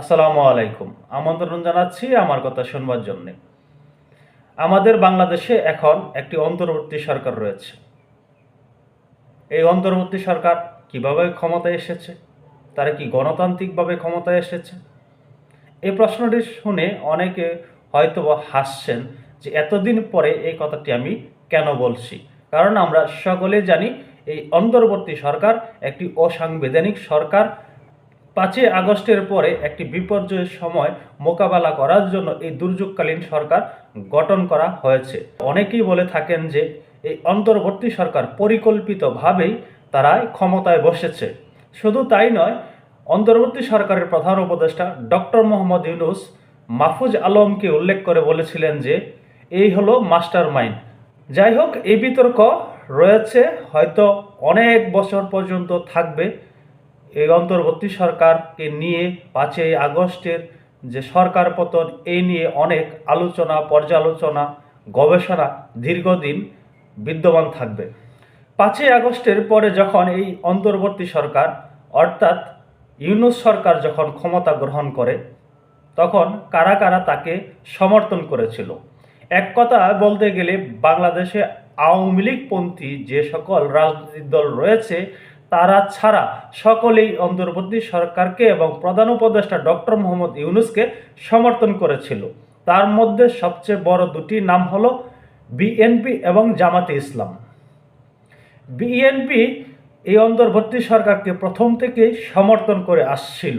আসসালামু আলাইকুম। আমন্ত্রণ জানাচ্ছি আমার কথা শুনবার জন্যে। আমাদের বাংলাদেশে এখন একটি অন্তর্বর্তী সরকার রয়েছে। এই অন্তর্বর্তী সরকার কীভাবে ক্ষমতায় এসেছে? তারা কি গণতান্ত্রিকভাবে ক্ষমতায় এসেছে? এই প্রশ্নটি শুনে অনেকে হয়তো হাসছেন যে এতদিন পরে এই কথাটি আমি কেন বলছি? কারণ আমরা সকলে জানি এই অন্তর্বর্তী সরকার একটি অসাংবিধানিক সরকার পাঁচই আগস্টের পরে একটি বিপর্যয়ের সময় মোকাবেলা করার জন্য এই দুর্যোগকালীন সরকার গঠন করা হয়েছে। অনেকেই বলে থাকেন যে এই অন্তর্বর্তী সরকার পরিকল্পিতভাবেই তারা ক্ষমতায় বসেছে। শুধু তাই নয়, অন্তর্বর্তী সরকারের প্রধান উপদেষ্টা ডক্টর মোহাম্মদ ইউনুস মাহফুজ আলমকে উল্লেখ করে বলেছিলেন যে এই হলো মাস্টার মাইন্ড যাই হোক, এই বিতর্ক রয়েছে, হয়তো অনেক বছর পর্যন্ত থাকবে এই অন্তর্বর্তী সরকারকে নিয়ে পাঁচই আগস্টের যে সরকার পতন এই নিয়ে অনেক আলোচনা, পর্যালোচনা, গবেষণা দীর্ঘদিন বিদ্যমান থাকবে। পাঁচই আগস্টের পরে যখন এই অন্তর্বর্তী সরকার, অর্থাৎ ইউনুস সরকার যখন ক্ষমতা গ্রহণ করে, তখন কারা কারা তাকে সমর্থন করেছিল? এক কথা বলতে গেলে, বাংলাদেশে আওয়ামী লীগপন্থী যে সকল রাজনৈতিক দল রয়েছে তারা ছাড়া সকলেই অন্তর্বর্তী সরকারকে এবং প্রধান উপদেষ্টা ডক্টর মোহাম্মদ ইউনুসকে সমর্থন করেছিল। তার মধ্যে সবচেয়ে বড় দুটি নাম হলো বিএনপি এবং জামাতে ইসলাম। বিএনপি এই অন্তর্বর্তী সরকারকে প্রথম থেকেই সমর্থন করে আসছিল।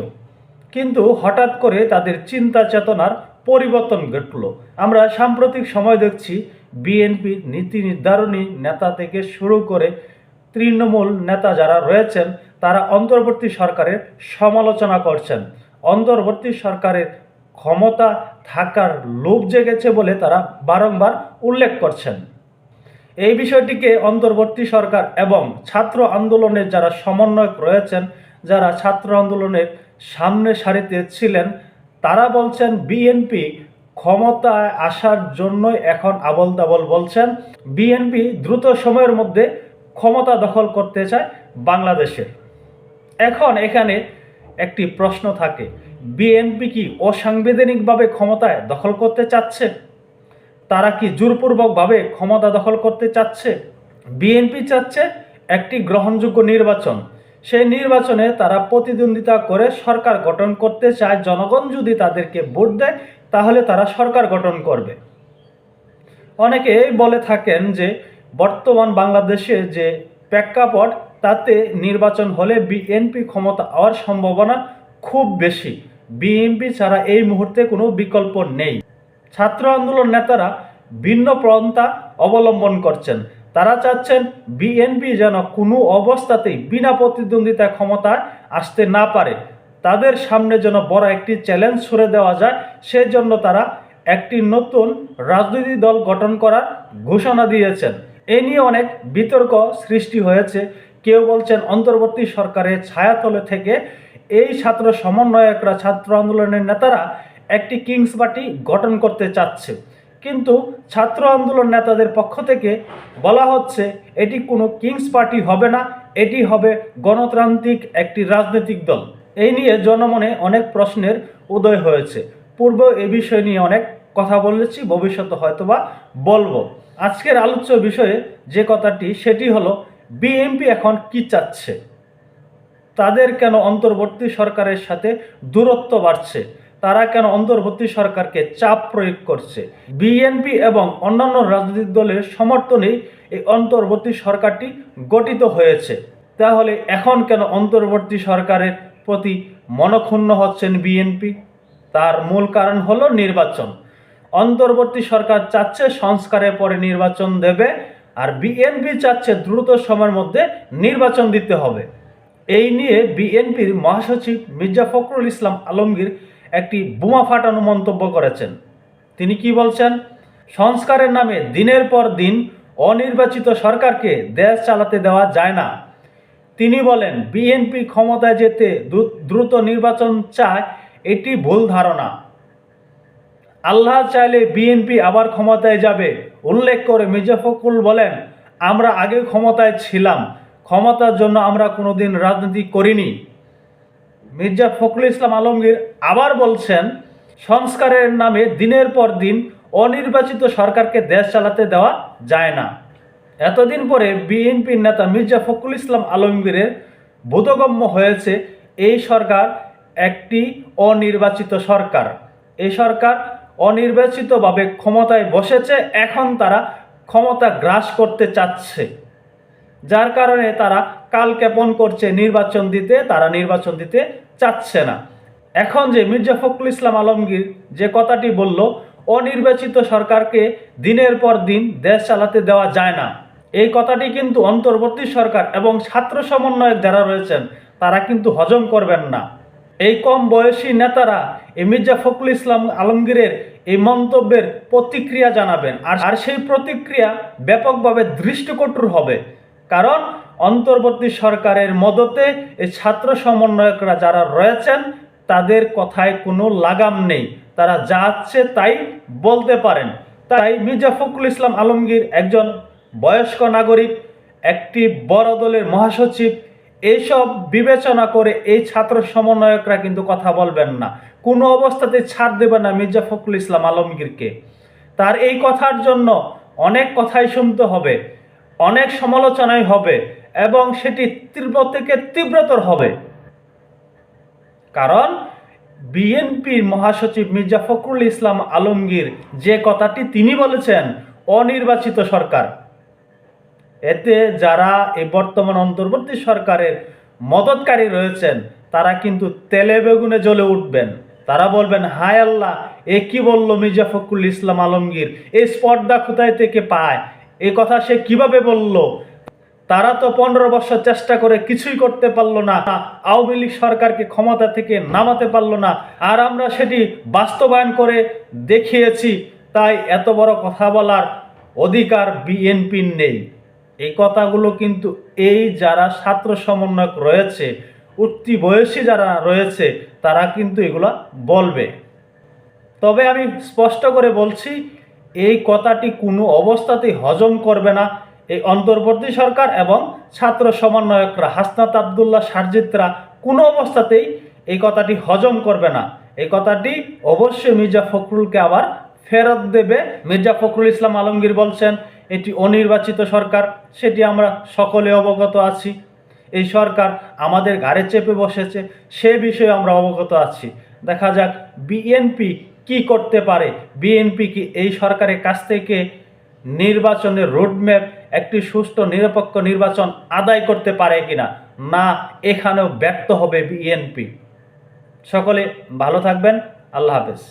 কিন্তু হঠাৎ করে তাদের চিন্তা চেতনার পরিবর্তন ঘটল। আমরা সাম্প্রতিক সময় দেখছি বিএনপি নীতি নির্ধারণী নেতা থেকে শুরু করে তৃণমূল নেতা যারা রয়েছেন, তারা অন্তর্বর্তী সরকারের সমালোচনা করছেন। অন্তর্বর্তী সরকারের ক্ষমতা থাকার লোভ জেগেছে বলে তারা বারংবার উল্লেখ করছেন। এই বিষয়টিকে অন্তর্বর্তী সরকার এবং ছাত্র আন্দোলনের যারা সমন্বয়ক রয়েছেন, যারা ছাত্র আন্দোলনের সামনে সারিতে ছিলেন, তারা বলছেন, বিএনপি ক্ষমতায় আসার জন্যই এখন আবল তাবল বলছেন। বিএনপি দ্রুত সময়ের মধ্যে ক্ষমতা দখল করতে চায় বাংলাদেশের এখন এখানে একটি প্রশ্ন থাকে, বিএনপি কি অসাংবিধানিকভাবে ক্ষমতায় দখল করতে চাচ্ছে? তারা কি জোরপূর্বকভাবে ক্ষমতা দখল করতে চাচ্ছে? বিএনপি চাচ্ছে একটি গ্রহণযোগ্য নির্বাচন। সেই নির্বাচনে তারা প্রতিদ্বন্দ্বিতা করে সরকার গঠন করতে চায়, জনগণ যদি তাদেরকে ভোট দেয়, তাহলে তারা সরকার গঠন করবে। অনেকে বলে থাকেন যে বর্তমান বাংলাদেশে যে প্রেক্ষাপট, তাতে নির্বাচন হলে বিএনপি ক্ষমতা হওয়ার সম্ভাবনা খুব বেশি। বিএনপি ছাড়া এই মুহূর্তে কোনো বিকল্প নেই। ছাত্র আন্দোলন নেতারা ভিন্ন পন্থা অবলম্বন করছেন। তারা চাচ্ছেন বিএনপি যেন কোনো অবস্থাতেই বিনা প্রতিদ্বন্দ্বিতা ক্ষমতায় আসতে না পারে। তাদের সামনে যেন বড় একটি চ্যালেঞ্জ ছুড়ে দেওয়া যায়, সেজন্য তারা একটি নতুন রাজনৈতিক দল গঠন করার ঘোষণা দিয়েছেন। এ নিয়ে অনেক বিতর্ক সৃষ্টি হয়েছে। কেউ বলছেন অন্তর্বর্তী সরকারের ছায়াতলে থেকে এই ছাত্র সমন্বয়করা, ছাত্র আন্দোলনের নেতারা একটি কিংস পার্টি গঠন করতে চাচ্ছে। কিন্তু ছাত্র আন্দোলন নেতাদের পক্ষ থেকে বলা হচ্ছে, এটি কোনো কিংস পার্টি হবে না, এটি হবে গণতান্ত্রিক একটি রাজনৈতিক দল। এই নিয়ে জনমনে অনেক প্রশ্নের উদয় হয়েছে। পূর্ব এ বিষয় নিয়ে অনেক কথা বলেছি, ভবিষ্যতে হয়তোবা বলব। আজকের আলোচ্য বিষয়ে যে কথাটি, সেটি হলো, বিএনপি এখন কি চাচ্ছে? তাদের কেন অন্তর্বর্তী সরকারের সাথে দূরত্ব বাড়ছে? তারা কেন অন্তর্বর্তী সরকারকে চাপ প্রয়োগ করছে? বিএনপি এবং অন্যান্য রাজনৈতিক দলের সমর্থনেই এই অন্তর্বর্তী সরকারটি গঠিত হয়েছে। তাহলে এখন কেন অন্তর্বর্তী সরকারের প্রতি মনক্ষুণ্ণ হচ্ছেন বিএনপি? তার মূল কারণ হলো নির্বাচন। অন্তর্বর্তী সরকার চাচ্ছে সংস্কারের পরে নির্বাচন দেবে আর বিএনপি চাচ্ছে দ্রুত সময়ের মধ্যে নির্বাচন দিতে হবে। এই নিয়ে বিএনপির মহাসচিব মির্জা ফখরুল ইসলাম আলমগীর একটি বোমা ফাটানো মন্তব্য করেছেন। তিনি কি বলছেন? সংস্কারের নামে দিনের পর দিন অনির্বাচিত সরকারকে দেশ চালাতে দেওয়া যায় না। তিনি বলেন বিএনপি ক্ষমতায় যেতে দ্রুত নির্বাচন চায় এটি ভুল ধারণা। আল্লাহ চাইলে বিএনপি আবার ক্ষমতায় যাবে। উল্লেখ করে মির্জা ফখরুল বলেন, আমরা আগে ক্ষমতায় ছিলাম। ক্ষমতার জন্য আমরা কোনোদিন রাজনীতি করিনি। মির্জা ফখরুল ইসলাম আলমগীর আবার বলছেন, সংস্কারের নামে দিনের পর দিন অনির্বাচিত সরকারকে দেশ চালাতে দেওয়া যায় না। এতদিন পরে বিএনপির নেতা মির্জা ফখরুল ইসলাম আলমগীরের বোধগম্য হয়েছে, এই সরকার একটি অনির্বাচিত সরকার। এই সরকার অনির্বাচিতভাবে ক্ষমতায় বসেছে, এখন তারা ক্ষমতা গ্রাস করতে চাচ্ছে। যার কারণে তারা কাল জ্ঞাপন করছে, নির্বাচন দিতে, তারা নির্বাচন দিতে চাচ্ছে না। এখন যে মির্জা ফখরুল ইসলাম আলমগীর যে কথাটি বলল, অনির্বাচিত সরকারকে দিনের পর দিন দেশ চালাতে দেওয়া যায় না। এই কথাটি কিন্তু অন্তর্বর্তী সরকার এবং ছাত্র সমন্বয়ক যারা রয়েছেন, তারা কিন্তু হজম করবেন না। এই কম বয়সী নেতারা এই মির্জা ফখরুল ইসলাম আলমগীরের এই মন্তব্যের প্রতিক্রিয়া জানাবেন। আর আর সেই প্রতিক্রিয়া ব্যাপকভাবে দৃষ্টিকটুর হবে। কারণ অন্তর্বর্তী সরকারের মদতে এই ছাত্র সমন্বয়করা যারা রয়েছেন, তাদের কথায় কোনো লাগাম নেই। তারা যাচ্ছে তাই বলতে পারেন। তাই মির্জা ফখরুল ইসলাম আলমগীর একজন বয়স্ক নাগরিক, একটি বড় দলের মহাসচিব, এইসব বিবেচনা করে এই ছাত্র সমন্বয়করা কিন্তু কথা বলবেন না। কোনো অবস্থাতে ছাড় দেবে না মির্জা ফখরুল ইসলাম আলমগীরকে। তার এই কথার জন্য অনেক কথাই শুনতে হবে, অনেক সমালোচনাই হবে এবং সেটি তীব্র থেকে তীব্রতর হবে। কারণ বিএনপির মহাসচিব মির্জা ফখরুল ইসলাম আলমগীর যে কথাটি তিনি বলেছেন, অনির্বাচিত সরকার। এতে যারা এই বর্তমান অন্তর্বর্তী সরকারের মদতকারী রয়েছেন, তারা কিন্তু তেলে বেগুনে জ্বলে উঠবেন। তারা বলবেন, হায় আল্লাহ, এ কি বলল মির্জা ফখরুল ইসলাম আলমগীর? এই স্পর্ধা কোথায় থেকে পায়? এই কথা সে কীভাবে বলল? তারা তো পনেরো বছর চেষ্টা করে কিছুই করতে পারল না। আওয়ামী লীগ সরকারকে ক্ষমতা থেকে নামাতে পারল না। আর আমরা সেটি বাস্তবায়ন করে দেখিয়েছি। তাই এত বড় কথা বলার অধিকার বিএনপির নেই। এই কথাগুলো কিন্তু এই যারা ছাত্র সমন্বয়ক রয়েছে, উঠতি বয়সী যারা রয়েছে তারা কিন্তু এগুলো বলবে। তবে আমি স্পষ্ট করে বলছি, এই কথাটি কোনো অবস্থাতেই হজম করবে না। এই অন্তর্বর্তী সরকার এবং ছাত্র সমন্বয়করা, হাসনাত আবদুল্লাহ সারজিতরা কোনো অবস্থাতেই এই কথাটি হজম করবে না। এই কথাটি অবশ্যই মির্জা ফখরুলকে আবার ফেরত দেবে। মির্জা ফখরুল ইসলাম আলমগীর বলছেন, এটি অনির্বাচিত সরকার, সেটি আমরা সকলে অবগত আছি। এই সরকার আমাদের ঘাড়ে চেপে বসেছে, সে বিষয়ে আমরা অবগত আছি। দেখা যাক বিএনপি কি করতে পারে। বিএনপি কি এই সরকারের কাছ থেকে নির্বাচনের রোডম্যাপ, একটি সুষ্ঠু, নিরপেক্ষ নির্বাচন আদায় করতে পারে কিনা? না, এখানেও ব্যর্থ হবে বিএনপি। সকলে ভালো থাকবেন। আল্লাহ হাফেজ।